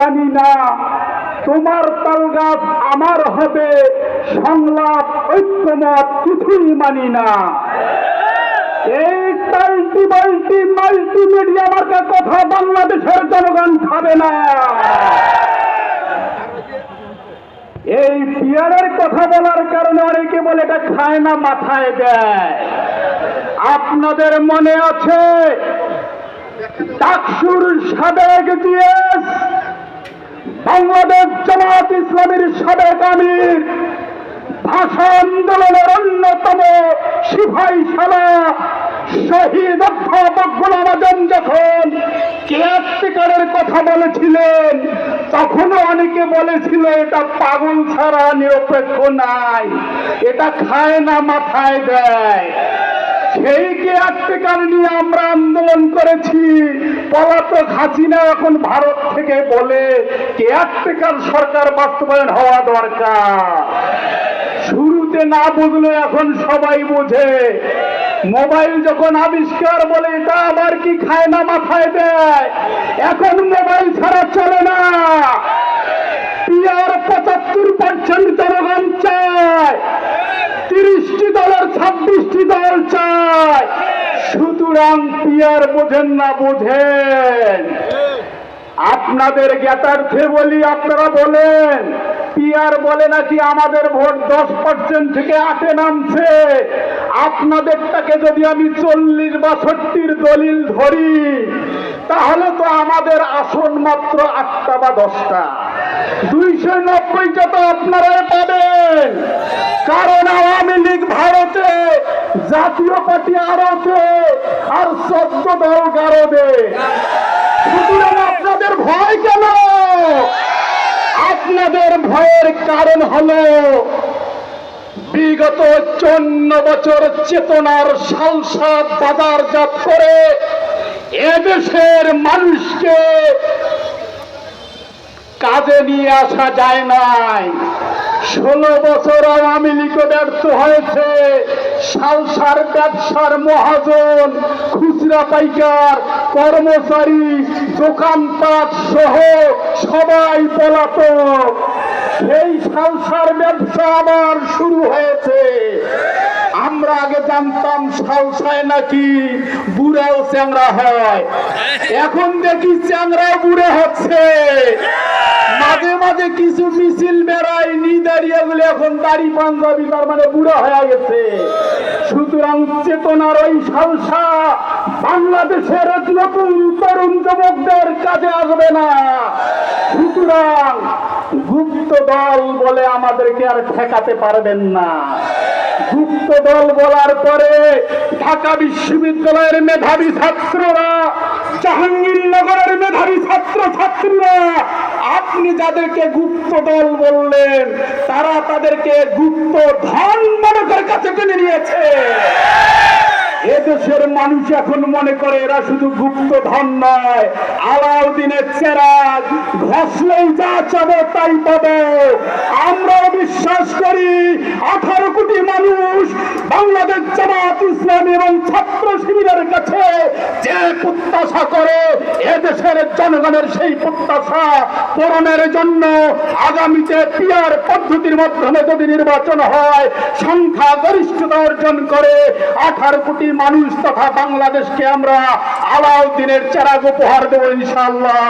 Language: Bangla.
জানি না। তোমার তাল গাছ আমার হবে, সংলাপ ঐক্যমত কিছুই মানি না। এই টাল্টি বাল্টি মাল্টিমিডিয়া মার্কা কথা বাংলাদেশের জনগণ খাবে না। এই পিয়ারের কথা বলার কারণে অনেকে বলে এটা খায় না, মাথায় দেয়। আপনাদের মনে আছে টাকসুর সাবেক জিএস ইসলামের সাবেক আমির। ভাষা আন্দোলনের অন্যতম সিপাহী সালা শহীদ অধ্যাপক গোলাম আজম যখন কেয়ারটেকারের কথা বলেছিলেন, তখনও অনেকে বলেছিল, এটা পাগল ছাড়া নিরপেক্ষ নাই। এটা খায় না, মাথায় দেয়। সেই কেয়ারটেকার নিয়ে আমরা আন্দোলন করেছি, পলাতক হাসিনা এখন ভারত থেকে বলে কেয়ারটেকার সরকার বাস্তবায়ন হওয়া দরকার। শুরুতে না বুঝলে এখন সবাই বোঝে। মোবাইল যখন আবিষ্কার বলে, এটা আবার কি খায় না মাথায় দেয়? এখন মোবাইল ছাড়া চলে না। পিয়ার পঁচাত্তর পার্সেন্ট জনগণ চায়। তিরিশটি দলের ছাব্বিশটি দল চায় সুতরাং পিয়ার বোঝেন না, বোঝেন। আপনাদের জ্ঞাতার্থে বলি আপনারা বলেন, পিয়ার বলে নাকি আমাদের ভোট দশ পার্সেন্ট থেকে আটে নামছে? আপনাদেরটাকে যদি আমি চল্লিশ বাষট্টির দলিল ধরি, তাহলে তো আমাদের আসন মাত্র আটটা বা দশটা। দুইশো নব্বইটা তো আপনারাই পাবেন। কারণ আওয়ামী লীগ ভারতে জাতীয় পার্টি আরতে আর চোদ্দ দল সুতরাং আপনাদের ভয় কেন? আপনাদের ভয়ের কারণ হলো, বিগত চন্ন বছর চেতনার সালসাদ বাজারজাত করে এদেশের মানুষকে কাজে নিয়ে আসা যায় নাই। ষোলো বছর আওয়ামী লীগ ব্যর্থ হয়েছে। সালসার ব্যবসার মহাজন, খুচরা পাইকার, কর্মচারী, দোকানপাট সহ সবাই পলাতক। সেই সালসার ব্যবসা আবার শুরু হয়েছে। আমরা আগে জানতাম সালসায় নাকি বুড়াও চ্যাংরা হয়। এখন দেখি চ্যাংরাও বুড়ে হচ্ছে। মাঝে মাঝে কিছু মিছিল বেড়ায় নি দাঁড়িয়ে এখন দাড়ি পাঞ্জাবি তার মানে বুড়া হয়ে গেছে। সুতরাং চেতনার ওই সালসা বাংলাদেশের নতুন তরুণ যুবকদের কাজে আসবে না। সুতরাং গুপ্ত দল বলে আমাদেরকে আর ঠেকাতে পারবেন না। গুপ্ত দল বলার পরে ঢাকা বিশ্ববিদ্যালয়ের মেধাবী ছাত্ররা, জাহাঙ্গীরনগরের মেধাবী ছাত্র ছাত্রীরা আপনি যাদেরকে গুপ্ত দল বললেন, তারা তাদেরকে গুপ্ত ধন মানকের কাছে কিনে নিয়েছে। এদেশের মানুষ এখন মনে করে এরা শুধু গুপ্ত ধন নয়। আলাউদ্দিনের চেরাগ ঘষলেই যা চাবো তাই পাবো। আমরাও বিশ্বাস করি, আঠারো কোটি মানুষ বাংলাদেশ জামাত ইসলাম এবং ছাত্র শিবিরের কাছে যে প্রত্যাশা করে এদেশের জনগণের সেই প্রত্যাশা পূরণের জন্য আগামীতে পিয়ার পদ্ধতির মাধ্যমে যদি নির্বাচন হয় সংখ্যা গরিষ্ঠতা অর্জন করে আঠারো কোটি মানুষ তথা বাংলাদেশকে আমরা আলাউদ্দিনের চেরাগ উপহার দেবো ইনশাআল্লাহ।